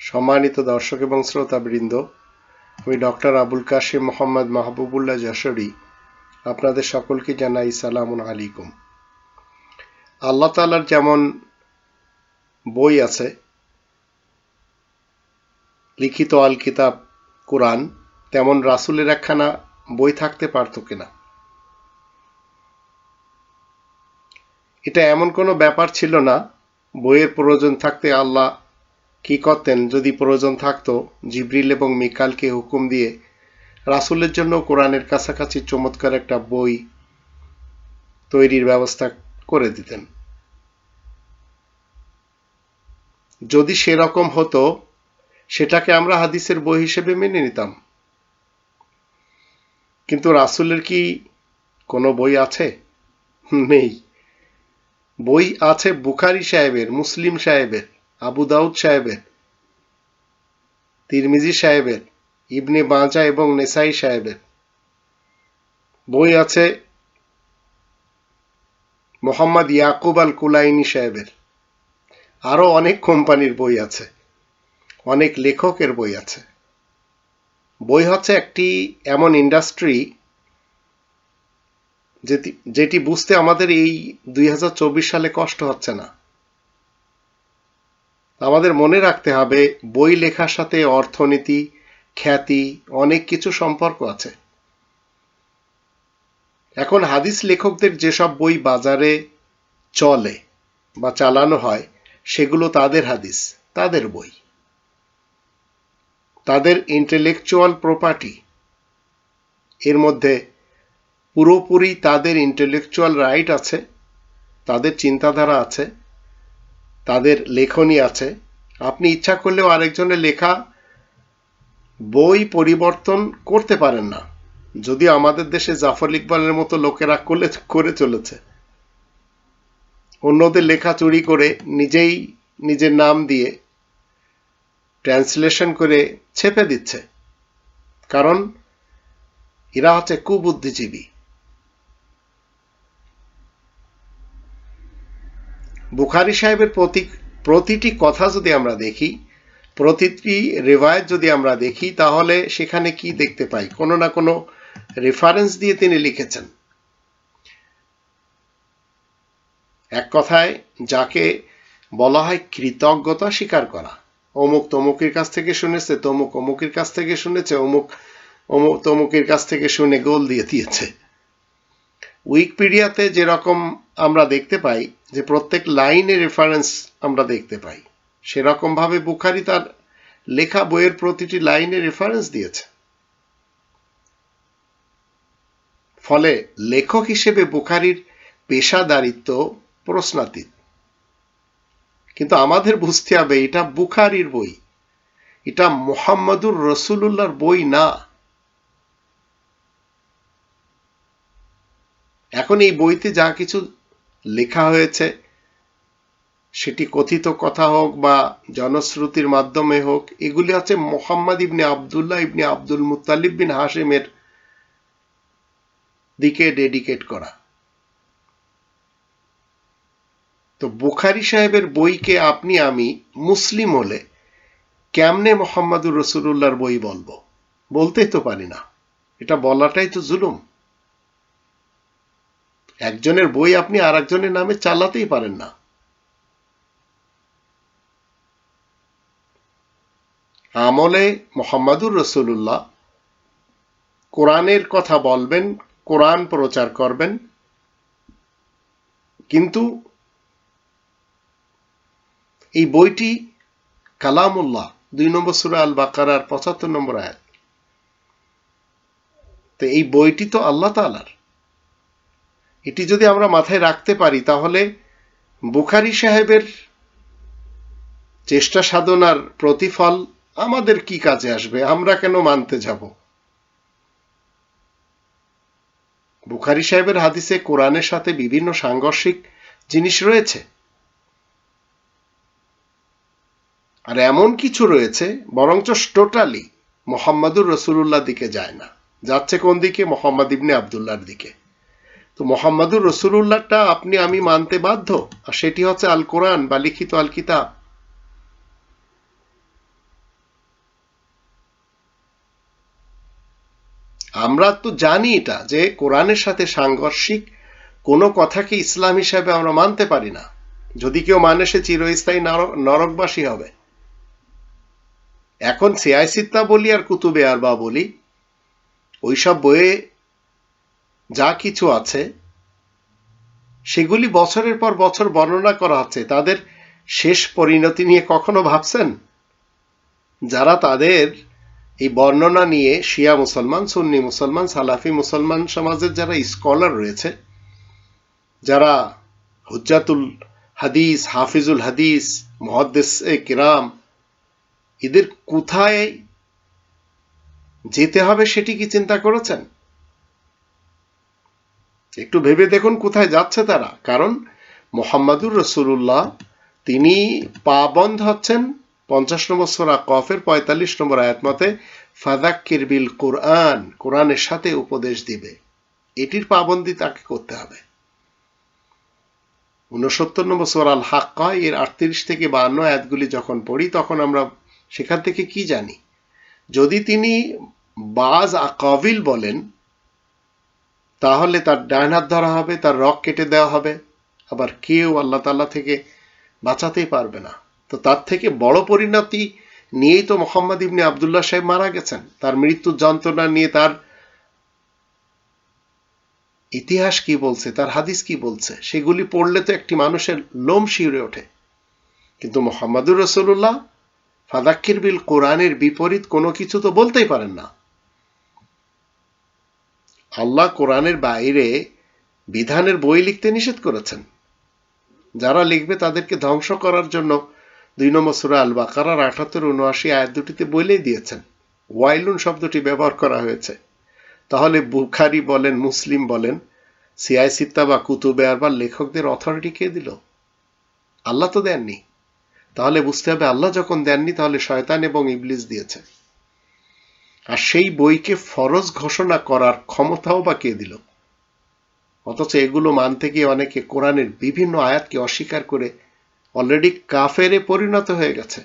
সম্মানিত দর্শক এবং শ্রোতাবৃন্দ, আমি ডক্টর আবুল কাশিম মোহাম্মদ মাহবুবুল্লাহ যশোরী আপনাদের সকলকে জানাই সালাম আলাইকুম। আল্লাহ তালার যেমন বই আছে, লিখিত আল কিতাব কোরআন, তেমন রাসুলের একখানা বই থাকতে পারত কিনা? এটা এমন কোনো ব্যাপার ছিল না, বইয়ের প্রয়োজন থাকতে আল্লাহ কি করতেন যদি প্রয়োজন থাকতো? জিব্রিল এবং মিকালকে হুকুম দিয়ে রাসুলের জন্য কোরআনের কাছাকাছি চমৎকার একটা বই তৈরির ব্যবস্থা করে দিতেন। যদি সেরকম হতো, সেটাকে আমরা হাদিসের বই হিসেবে মেনে নিতাম। কিন্তু রাসুলের কি কোনো বই আছে? নেই। বই আছে বুখারি সাহেবের, মুসলিম সাহেবের। আবু দাউদ সাহেবের, তিরমিজি সাহেবের, ইবনে বাঁচা এবং নেসাই সাহেবের বই আছে মোহাম্মদ ইয়াকুব আল কুলাইনি সাহেবের। আরও অনেক কোম্পানির বই আছে, অনেক লেখকের বই আছে। বই হচ্ছে একটি এমন ইন্ডাস্ট্রি যেটি বুঝতে আমাদের এই দুই হাজার চব্বিশ সালে কষ্ট হচ্ছে না। আমাদের মনে রাখতে হবে, বই লেখার সাথে অর্থনীতি, খ্যাতি, অনেক কিছু সম্পর্ক আছে। এখন হাদিস লেখকদের যেসব বই বাজারে চলে বা চালানো হয়, সেগুলো তাদের হাদিস, তাদের বই। তাদের ইন্টেলেকচুয়াল প্রপার্টি এর মধ্যে পুরোপুরি তাদের ইন্টেলেকচুয়াল রাইট আছে, তাদের চিন্তাধারা আছে তাদের লেখনী আছে। আপনি ইচ্ছা করলেও আরেকজনের লেখা, বই পরিবর্তন করতে পারেন না। যদি আমাদের দেশে জাফর ইকবালের মতো লোকেরা করলে, করে চলেছে। অন্যদের লেখা চুরি করে নিজেই নিজের নাম দিয়ে ট্রান্সলেশন করে ছেপে দিচ্ছে। কারণ, এরা হচ্ছে কুবুদ্ধিজীবী। বুখারি সাহেবের প্রতি প্রতিটি কথা যদি আমরা দেখি, প্রতিটি রেওয়ায়ত যদি আমরা দেখি, তাহলে সেখানে কি দেখতে পাই? কোনো না কোনো রেফারেন্স দিয়ে তিনি লিখেছেন। এক কথায়, যাকে বলা হয় কৃতজ্ঞতা স্বীকার করা। অমুক তমুকের কাছ থেকে শুনেছে, তমুক অমুকের কাছ থেকে শুনেছে, অমুক অমুক তমুকের কাছ থেকে শুনে গোল দিয়ে দিয়েছে। উইকিপিডিয়াতে যেরকম আমরা দেখতে পাই যে প্রত্যেক লাইনে রেফারেন্স আমরা দেখতে পাই। সেরকম ভাবে বুখারি তার লেখা বইয়ের প্রতিটি লাইনে রেফারেন্স দিয়েছে। ফলে লেখক হিসেবে বুখারির পেশাদারিত্ব প্রশ্নাতীত। কিন্তু আমাদের বুঝতে হবে, এটা বুখারির বই। এটা মোহাম্মদুর রসুল্লাহর বই না। এখন এই বইতে যা কিছু লেখা হয়েছে, সেটি কথিত কথা হোক বা জনশ্রুতির মাধ্যমে হোক, এগুলি হচ্ছে মোহাম্মদ ইবনে আবদুল্লাহ ইবনে আব্দুল মুতালিব বিন হাসিমের দিকে ডেডিকেট করা। তো বুখারি সাহেবের বইকে আপনি, আমি মুসলিম হলে কেমনে মোহাম্মদুর রসুল্লাহর বই বলব? বলতেই তো পারি না। এটা বলাটাই তো জুলুম। একজনের বই আপনি আর একজনের নামে চালাতেই পারেন না। আমলে মোহাম্মদুর রসুল্লাহ কোরআনের কথা বলবেন, কোরআন প্রচার করবেন, কিন্তু এই বইটি কালামুল্লাহ, দুই নম্বর সুরা আল বাকারার পঁচাত্তর নম্বর আয়াত। তো এই বইটি তো আল্লাহ তালার এটি যদি আমরা মাথায় রাখতে পারি, তাহলে বুখারি সাহেবের চেষ্টা সাধনার প্রতিফল আমাদের কি কাজে আসবে? আমরা কেন মানতে যাব? বুখারি সাহেবের হাদিসে কোরআনের সাথে বিভিন্ন সাংঘর্ষিক জিনিস রয়েছে। আর এমন কিছু রয়েছে, বরঞ্চ টোটালি মোহাম্মদুর রসুল্লাহ দিকে যায় না। যাচ্ছে কোন দিকে? মোহাম্মদ ইবনে আবদুল্লাহর দিকে। তো মোহাম্মদুর রসুল্লাহটা আপনি, আমি মানতে বাধ্য? আর সেটি হচ্ছে আল কোরআন বা লিখিত আল কিতাব। আমরা তো জানি এটা, যে কোরআনের সাথে সাংঘর্ষিক কোনো কথাকে ইসলাম হিসাবে আমরা মানতে পারি না। যদি কেউ মানে সে চিরস্থায়ী নরকবাসী হবে। এখন সিয়াসিত্তা বলি আর কুতুবে আর বা বলি, ওইসব বইয়ে যা কিছু আছে, সেগুলি বছরের পর বছর বর্ণনা করা হচ্ছে তাদের শেষ পরিণতি নিয়ে কখনো ভাবছেন? যারা তাদের এই বর্ণনা নিয়ে শিয়া মুসলমান, সুন্নি মুসলমান, সালাফি মুসলমান সমাজের যারা স্কলার রয়েছে, যারা হুজ্জাতুল হাদিস, হাফিজুল হাদিস, মহাদ্দেস এ কিরাম, এদের কোথায় যেতে হবে সেটি কি চিন্তা করেছেন? একটু ভেবে দেখুন কোথায় যাচ্ছে তারা। কারণ মোহাম্মদুর রসুল্লাহ তিনি পা বন্ধ হচ্ছেন পঞ্চাশ নম্বর সোরা কফের, পঁয়তাল্লিশ নম্বর আয়াত মতে ফাদাক্কির বিল কোরআন কোরআনের সাথে উপদেশ দিবে। এটির পাবন্দি তাকে করতে হবে। উনসত্তর নম্বর সোরাল হাক্কা এর আটত্রিশ থেকে বান্ন আয়াতগুলি যখন পড়ি, তখন আমরা সেখান থেকে কি জানি? যদি তিনি বাজ আকাবিল বলেন তাহলে তার ডান হাত ধরা হবে, তার রক কেটে দেওয়া হবে। আবার কেউ আল্লাহ তাল্লাহ থেকে বাঁচাতেই পারবে না। তো তার থেকে বড় পরিণতি নিয়েই তো মোহাম্মদ ইবনে আবদুল্লাহ সাহেব মারা গেছেন। তার মৃত্যুর যন্ত্রণা নিয়ে তার ইতিহাস কি বলছে, তার হাদিস কি বলছে, সেগুলি পড়লে তো একটি মানুষের লোম শিউরে ওঠে। কিন্তু মোহাম্মদুর রসুল্লাহ ফাদাক্কির বিল কোরআনের বিপরীত কোনো কিছু তো বলতেই পারেন না। আল্লাহ কোরআনের বাইরে বিধানের বই লিখতে নিষেধ করেছেন। যারা লিখবে তাদেরকে ধ্বংস করার জন্য দুই নম্বর সুরা আল বাকারার আঠাত্তর উনআশি আয়াত দুটিতে বলেই দিয়েছেন। ওয়াইলুন শব্দটি ব্যবহার করা হয়েছে। তাহলে বুখারি বলেন, মুসলিম বলেন, সিআই সিত্তা বা কুতুবে আরবার লেখকদের অথরিটি কে দিল? আল্লাহ তো দেননি। তাহলে বুঝতে হবে, আল্লাহ যখন দেননি, তাহলে শয়তান এবং ইবলিস দিয়েছে। আর সেই বইকে ফরজ ঘোষণা করার ক্ষমতাও বা কে দিল? অথচ এগুলো মানতে গিয়ে অনেকে কোরআনের বিভিন্ন আয়াতকে অস্বীকার করে অলরেডি কাফেরে পরিণত হয়ে গেছে।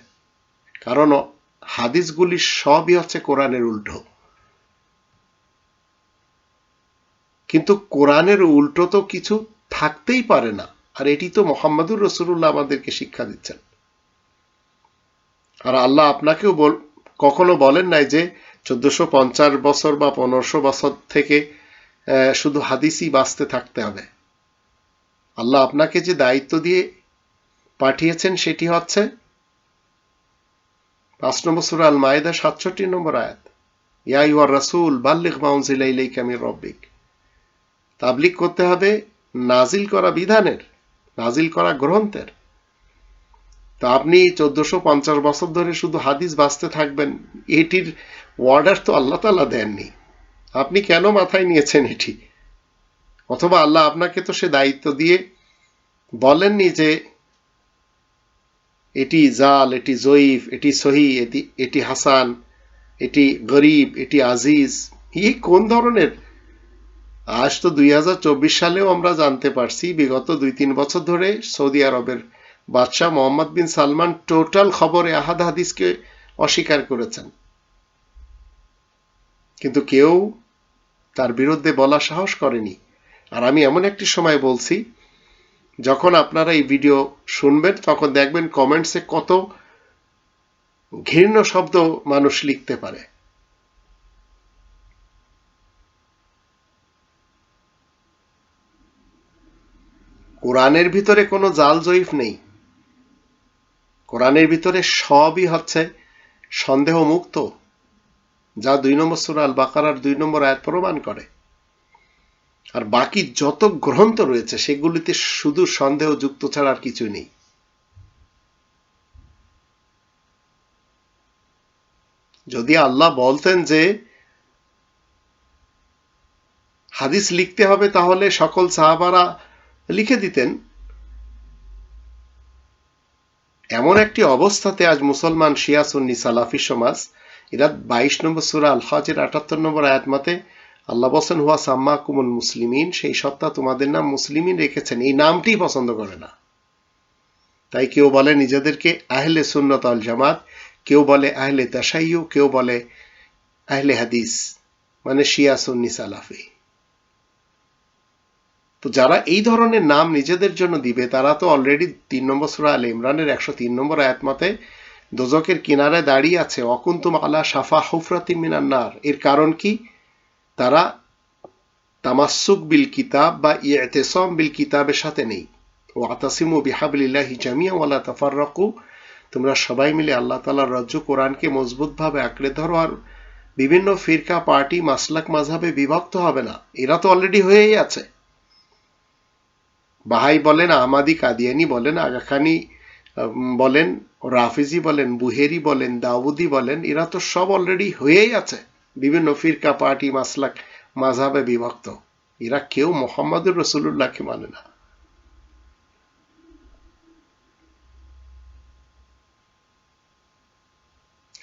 কারণ হাদিসগুলি সবই হচ্ছে কোরআনের উল্টো। কিন্তু কোরআনের উল্টো তো কিছু থাকতেই পারে না। আর এটি তো মোহাম্মদুর রসুল্লাহ আমাদেরকে শিক্ষা দিচ্ছেন। আর আল্লাহ আপনাকেও বল কখনো বলেন নাই যে চোদ্দশো পঞ্চাশ বছর বা পনেরোশো বছর থেকে শুধু হাদিসই বাঁচতে থাকতে হবে। আল্লাহ আপনাকে যে দায়িত্ব দিয়ে পাঠিয়েছেন সেটি হচ্ছে পাঁচ নম্বর সুরা আল মায়েদা সাতষট্টি নম্বর আয়াত। ইয়া ইউর রাসুল বাল্লিক মাউনজিলা ইলাইকা রব্বিক। তাবলিক করতে হবে নাজিল করা বিধানের, নাজিল করা গ্রন্থের। তা আপনি চোদ্দশো পঞ্চাশ বছর ধরে শুধু হাদিস বাঁচতে থাকবেন, এটির অর্ডার তো আল্লাহ তাল্লাহ দেননি। আপনি কেন মাথায় নিয়েছেন এটি? অথবা আল্লাহ আপনাকে তো সে দায়িত্ব দিয়ে বলেননি যে এটি জাল, এটি জয়ীফ, এটি সহি, এটি এটি হাসান, এটি গরিব, এটি আজিজ। এই কোন ধরনের? আজ তো দুই হাজার চব্বিশ সালেও আমরা জানতে পারছি, বিগত দুই তিন বছর ধরে সৌদি আরবের বাদশাহ মোহাম্মদ বিন সালমান টোটাল খবরে আহাদ হাদিসকে অস্বীকার করেছেন। কিন্তু কেউ তার বিরুদ্ধে বলা সাহস করেনি। আর আমি এমন একটি সময় বলছি, যখন আপনারা এই ভিডিও শুনবেন, তখন দেখবেন কমেন্টসে কত ঘৃণ্য শব্দ মানুষ লিখতে পারে। কোরআনের ভিতরে কোনো জাল জয়ীফ নেই। কোরআনের ভিতরে সবই হচ্ছে সন্দেহ মুক্ত যা দুই নম্বর সুরা আল বাকারার দুই নম্বর আয়াত প্রমাণ করে। আর বাকি যত গ্রন্থ রয়েছে, সেগুলিতে শুধু সন্দেহ যুক্ত ছাড়া আর কিছু নেই। যদি আল্লাহ বলতেন যে, হাদিস লিখতে হবে তাহলে সকল সাহাবারা লিখে দিতেন। এমন একটি অবস্থাতে আজ মুসলমান শিয়া সুন্নি সালাফি সমাজ এরা বাইশ নম্বর সুরা আল হজের আটাত্তর নম্বর আয়াত মতে আল্লাহ বসেন হুয়া সাম্মা কুমুল মুসলিমিন সেই সত্তা তোমাদের নাম মুসলিমিন রেখেছেন। এই নামটি পছন্দ করে না। তাই কেউ বলে নিজেদেরকে আহলে সুন্নত আল জামাত, কেউ বলে আহলে তাসাইয়ু কেউ বলে আহলে হাদিস মানে শিয়া সুন্নি সালাফি। তো যারা এই ধরনের নাম নিজেদের জন্য দিবে, তারা তো অলরেডি তিন নম্বর সুরা আল ইমরানের একশো তিন নম্বর আয়াত মতে দোজকের কিনারে দাঁড়িয়ে আছে, অকুন্তুম আলা সাফা হুফরাতি মিনান্নার এর কারণ কি? তারা তামাসুক বিল কিতাব বা ইয়তেসম বিল কিতাবের সাথে নেই। ও আতাসিমু বিহাবিল্লাহি জামিয়া ওয়ালা তাফাররাকু। তোমরা সবাই মিলে আল্লাহ তালার রজ্জ কোরআনকে মজবুতভাবে আঁকড়ে ধরো আর বিভিন্ন ফিরকা পার্টি মাসলাক মাঝাবে বিভক্ত হবে না। এরা তো অলরেডি হয়েই আছে। বাহাই বলেন আহমাদি কাদিয়ানি বলেন আগাখানি বলেন, রাফিজি বলেন, বুহেরি বলেন, দাউদি বলেন, এরা তো সব অলরেডি হয়েই আছে। বিভিন্ন ফিরকা পার্টি, মাসলাক মাঝাবে বিভক্ত। এরা কেউ মোহাম্মদুর রসুল্লাহকে মানে না।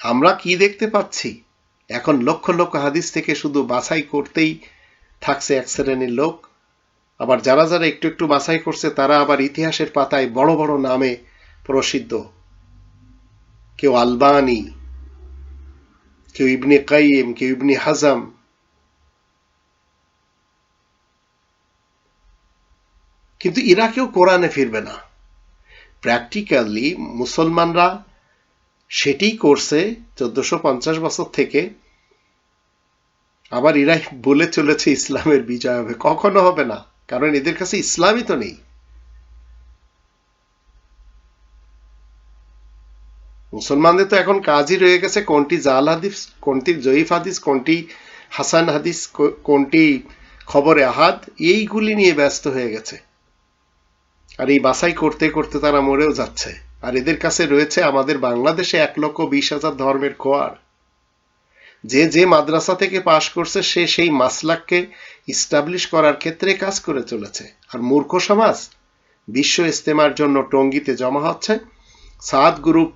আমরা কি দেখতে পাচ্ছি? এখন লক্ষ লক্ষ হাদিস থেকে শুধু বাছাই করতেই থাকছে এক শ্রেণির লোক। আবার যারা যারা একটু একটু বাছাই করছে, তারা আবার ইতিহাসের পাতায় বড় বড় নামে প্রসিদ্ধ। কেউ আলবানি, কেউ ইবনে কাইম কেউ ইবনে হাজাম। কিন্তু এরা কেউ কোরআনে ফিরবে না। প্র্যাকটিক্যালি মুসলমানরা সেটি করছে চোদ্দশো পঞ্চাশ বছর থেকে। আবার এরা বলে চলেছে ইসলামের বিজয় হবে। কখনো হবে না। কারণ এদের কাছে ইসলামই তো নেই। মুসলমানদের তো এখন কাজই রয়ে গেছে, কোনটি জাল হাদিস, কোনটি জয়ীফ হাদিস, কোনটি হাসান হাদিস কোনটি খবরে আহাদ, এইগুলি নিয়ে ব্যস্ত হয়ে গেছে। আর এই বাছাই করতে করতে তারা মরেও যাচ্ছে। আর এদের কাছে রয়েছে আমাদের বাংলাদেশে এক লক্ষ বিশ হাজার ধর্মের খোয়ার। যে যে মাদ্রাসা থেকে পাশ করছে, সে সেই মাসলাককে ইস্টাবলিশ করার ক্ষেত্রে কাজ করে চলেছে। আর মূর্খ সমাজ, বিশ্ব ইস্তেমার জন্য টঙ্গিতে জমা হচ্ছে। সাদ গ্রুপ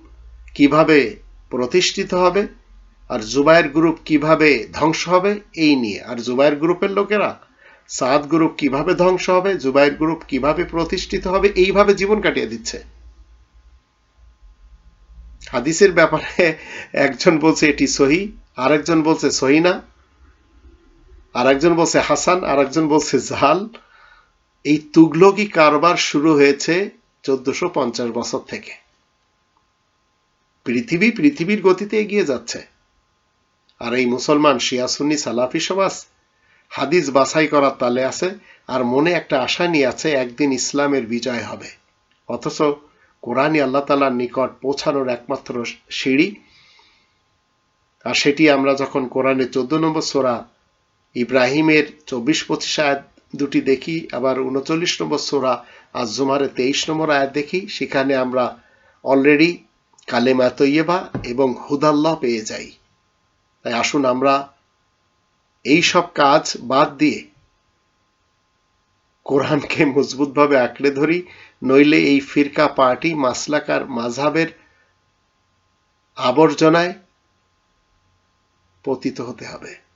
কীভাবে প্রতিষ্ঠিত হবে? আর জুবায়ের গ্রুপ কীভাবে ধ্বংস হবে? এই নিয়ে। আর জুবায়ের গ্রুপের লোকেরা, সাদ গ্রুপ কীভাবে ধ্বংস হবে? জুবাইর গ্রুপ কীভাবে প্রতিষ্ঠিত হবে? এইভাবে জীবন কাটিয়ে দিচ্ছে। হাদিসের ব্যাপারে একজন বলছে এটি সহি, আরেকজন বলছে সহি না। আরেকজন বলছে হাসান, আরেকজন বলছে জাল এই তুগলকি কারবার শুরু হয়েছে চোদ্দশো পঞ্চাশ বছর থেকে। পৃথিবী পৃথিবীর গতিতে এগিয়ে যাচ্ছে। আর এই মুসলমান শিয়াসুন্নি সালাফি সমাজ হাদিস বাছাই করার তালে আছে আর মনে একটা আশা নিয়ে আছে একদিন ইসলামের বিজয় হবে। অথচ কোরআনই আল্লাহ তালার নিকট পৌঁছানোর একমাত্র সিঁড়ি। আর সেটি আমরা যখন কোরআনে চোদ্দ নম্বর সোরা ইব্রাহিমের চব্বিশ পঁচিশ আয়াত দুটি দেখি, আবার উনচল্লিশ নম্বর সোরা আজমারে তেইশ নম্বর আয়াত দেখি, সেখানে আমরা অলরেডি কালেমা তৈয়বা এবং হুদাল্লাহ পেয়ে যাই। তাই আসুন আমরা এই সব কাজ বাদ দিয়ে কোরআনকে মজবুতভাবে আঁকড়ে ধরি, নইলে এই ফিরকা পার্টি মাসলাকার মাঝাবের আবর্জনায় পতিত হতে হবে।